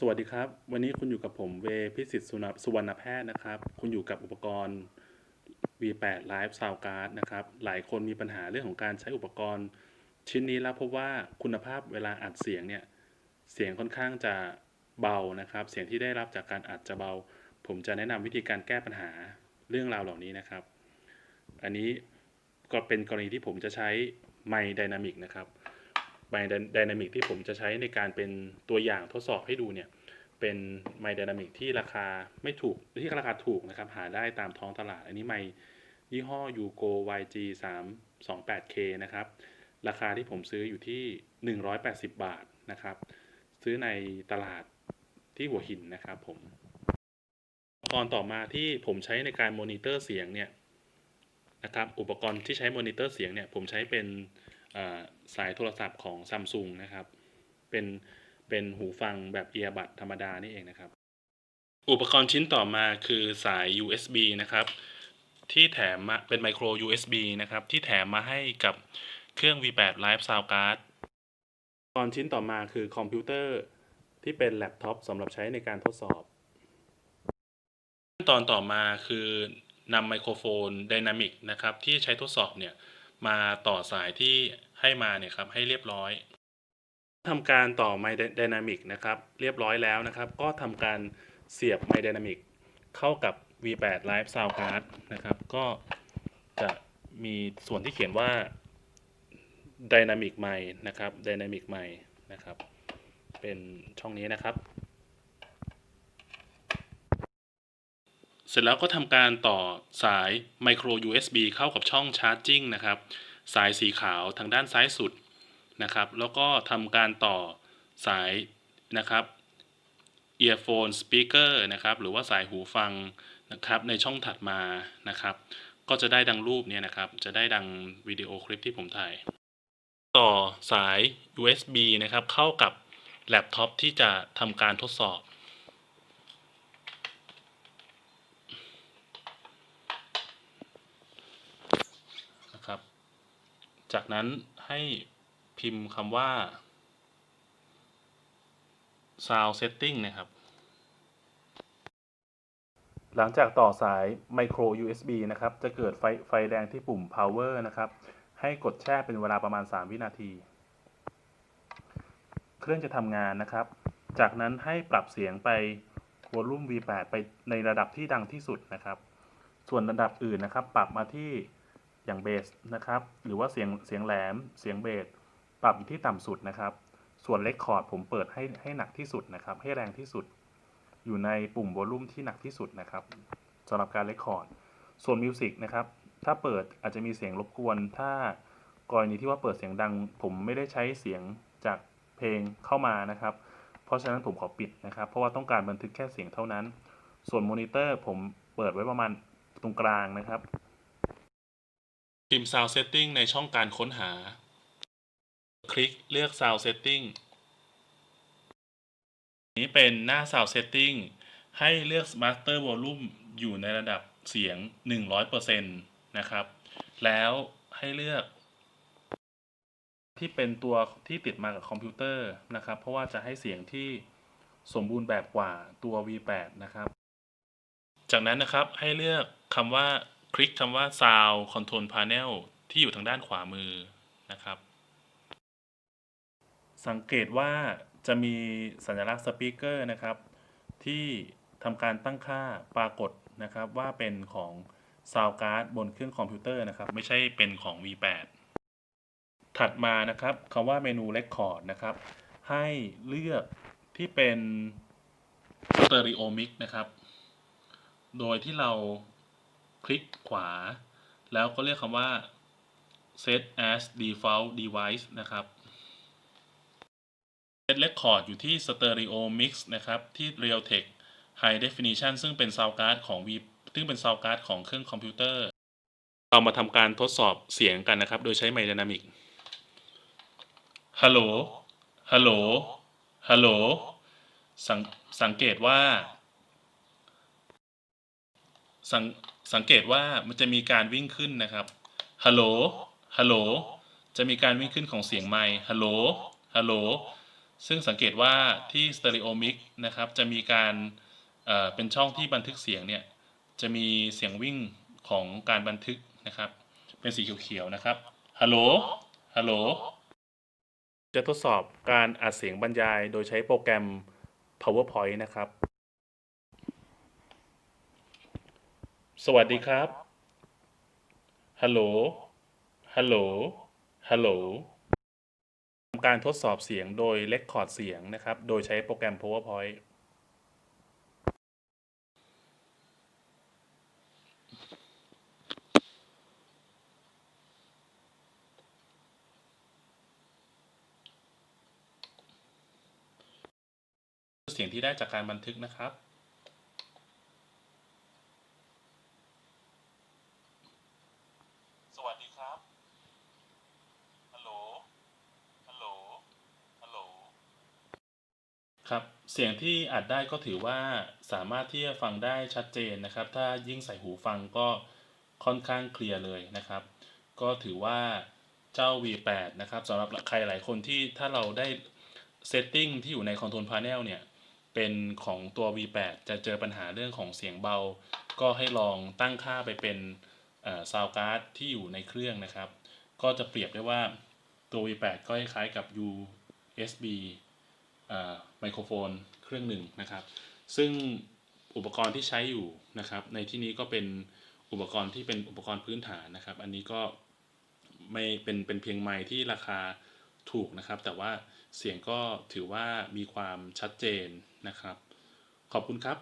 สวัสดีครับ วันนี้คุณอยู่กับผมเวพิสิทธิ์สุนสุวรรณแพทย์นะครับ คุณอยู่กับอุปกรณ์ V8 Live Soundcard นะครับ หลายคนมีปัญหาเรื่องของการใช้อุปกรณ์ ชิ้นนี้แล้วพบว่าคุณภาพเวลาอัดเสียงเนี่ย เสียงค่อนข้างจะเบานะครับ เสียงที่ได้รับจากการอัดจะเบา ผมจะแนะนำวิธีการแก้ปัญหาเรื่องราวเหล่านี้นะครับ อันนี้ก็เป็นกรณีที่ผมจะใช้ไมค์ไดนามิกนะครับ ไมค์ไดนามิกที่ผมจะใช้ในการเป็นตัวอย่างทดสอบให้ดูเนี่ยเป็นไมค์ไดนามิกที่ราคาไม่ถูกที่ราคาถูกนะครับหาได้ตามท้องตลาด อันนี้ไมค์ยี่ห้อ Yugo YG 3 2 8 K นะครับราคาที่ผมซื้ออยู่ที่ 180 บาทนะครับ ซื้อในตลาดที่หัวหินนะครับผมอุปกรณ์ต่อมาที่ผมใช้ในการมอนิเตอร์เสียงเนี่ยนะครับ อุปกรณ์ที่ใช้มอนิเตอร์เสียงเนี่ยผมใช้เป็น สายโทรศัพท์ของ Samsung นะครับ เป็นเป็นหูฟังแบบเอียบัดธรรมดานี่เองนะครับ อุปกรณ์ชิ้นต่อมาคือสาย USB นะครับ ที่แถมมาเป็นไมโคร USB นะครับ ที่แถมมาให้กับเครื่อง V8 Live Soundcard อุปกรณ์ชิ้นต่อมาคือคอมพิวเตอร์ที่เป็นแล็ปท็อปสำหรับใช้ในการทดสอบขั้นตอนต่อมาคือนำไมโครโฟนไดนามิกนะครับ ที่ใช้ทดสอบเนี่ย มาต่อสายที่ ให้มาเนี่ยครับให้เรียบร้อยทำการต่อไมค์ไดนามิกนะครับ เรียบร้อยแล้วนะครับ ก็ทำการเสียบไมค์ไดนามิกเข้ากับ V8 Live Soundcard นะครับ ก็จะมีส่วนที่เขียนว่า Dynamic Mic นะครับ Dynamic Mic นะครับ เป็นช่องนี้นะครับ เสร็จแล้วก็ทำการต่อสาย Micro USB เข้ากับช่อง Charging นะครับ สายสีขาวทางด้านซ้ายสุดนะครับ แล้วก็ทำการต่อสายนะครับ earphone speaker นะครับ หรือว่าสายหูฟังนะครับในช่องถัดมานะครับ ก็จะได้ดังรูปเนี่ยนะครับ จะได้ดังวิดีโอคลิปที่ผมถ่าย ต่อสาย USB นะครับ เข้ากับแล็ปท็อปที่จะทำการทดสอบนะครับ จากนั้นให้พิมพ์คำว่า sound setting นะครับ หลังจากต่อสาย micro USB นะครับ จะเกิดไฟไฟแดงที่ปุ่ม power นะครับ ให้กดแช่เป็นเวลาประมาณ 3 วินาที เครื่องจะทำงานนะครับ จากนั้นให้ปรับเสียงไปวอลลุ่ม V8 ไปในระดับที่ดังที่สุดนะครับ ส่วนระดับอื่นนะครับ ปรับมาที่ อย่างเบสนะครับ หรือว่าเสียงเสียงแหลม เสียงเบสปรับอยู่ที่ต่ำสุดนะครับ ส่วนเลคคอร์ดผมเปิดให้ให้หนักที่สุดนะครับ ให้แรงที่สุด อยู่ในปุ่มวอลลุ่มที่หนักที่สุดนะครับสำหรับการเลคคอร์ด ส่วนมิวสิกนะครับ ถ้าเปิดอาจจะมีเสียงรบกวน ถ้ากรณีที่ว่าเปิดเสียงดัง ผมไม่ได้ใช้เสียงจากเพลงเข้ามานะครับ เพราะฉะนั้นผมขอปิดนะครับ เพราะว่าต้องการบันทึกแค่เสียงเท่านั้น ส่วนมอนิเตอร์ผมเปิดไว้ประมาณตรงกลางนะครับ พิมพ์ Sound Setting ในช่องการค้นหา คลิกเลือก Sound Setting นี้เป็นหน้า Sound Setting ให้เลือก Master Volume อยู่ในระดับเสียง 100%นะครับ แล้วให้เลือก ที่เป็นตัวที่ติดมากับคอมพิวเตอร์นะครับ เพราะว่าจะให้เสียงที่สมบูรณ์แบบกว่าตัว V8 นะครับ จากนั้นนะครับให้เลือกคำว่า คลิกคำว่า Sound Control Panel ที่อยู่ทางด้านขวามือนะครับ สังเกตว่าจะมีสัญลักษณ์สปีกเกอร์นะครับ ที่ทำการตั้งค่าปรากฏนะครับว่าเป็นของ Sound Card บนเครื่องคอมพิวเตอร์นะครับ ไม่ใช่เป็นของ V8 ถัดมานะครับคำว่าเมนู Record นะครับ ให้เลือกที่เป็น Stereo Mix นะครับ โดยที่เรา คลิกขวา แล้วก็เรียกคำว่า set as default device นะครับ set record อยู่ที่ stereo mix นะครับ ที่ realtek high definition ซึ่งเป็น sound card ของ V ซึ่งเป็น sound card ของเครื่องคอมพิวเตอร์ เรามาทำการทดสอบเสียงกันนะครับ โดยใช้ไมค์ไดนามิก ฮัลโหล ฮัลโหล ฮัลโหล สังสังเกตว่า สัง สังเกตว่ามันจะมีการวิ่งขึ้นนะครับฮัลโหลฮัลโหลจะมีการวิ่งขึ้นของเสียงไมค์ฮัลโหลฮัลโหลซึ่งสังเกตว่าที่ Stereo Mix นะครับจะมีการเเป็นช่องที่บันทึกเสียงเนี่ยจะมีเสียงวิ่งของการบันทึกนะครับ เป็นสีเขียวๆนะครับฮัลโหลฮัลโหลจะทดสอบการอัดเสียงบรรยายโดยใช้โปรแกรม PowerPoint นะครับ สวัสดีครับ ฮัลโหล ฮัลโหล ฮัลโหลทำการทดสอบเสียงโดยเลคคอร์ดเสียงนะครับ โดยใช้โปรแกรม PowerPoint เสียงที่ได้จากการบันทึกนะครับ สวัสดีครับ ฮัลโหล ฮัลโหล ฮัลโหล ครับเสียงที่อัดได้ก็ถือว่าสามารถที่จะฟังได้ชัดเจนนะครับ ถ้ายิ่งใส่หูฟังก็ค่อนข้างเคลียร์เลยนะครับ ก็ถือว่าเจ้า V8 นะครับสำหรับใครหลายคนที่ถ้าเราได้เซตติ้งที่อยู่ใน Control Panel เนี่ยเป็นของตัว V8 จะเจอปัญหาเรื่องของเสียงเบา ก็ให้ลองตั้งค่าไปเป็นซาวการ์ดที่อยู่ในเครื่องนะครับ ก็จะเปรียบได้ว่าตัว V8 ก็คล้ายกับ USB ไมโครโฟนเครื่องหนึ่งนะครับ ซึ่งอุปกรณ์ที่ใช้อยู่นะครับ ในที่นี้ก็เป็นอุปกรณ์ที่เป็นอุปกรณ์พื้นฐานนะครับ อันนี้ก็ไม่เป็นเป็นเพียงไม้ที่ราคาถูกนะครับ แต่ว่าเสียงก็ถือว่ามีความชัดเจนนะครับ ขอบคุณครับ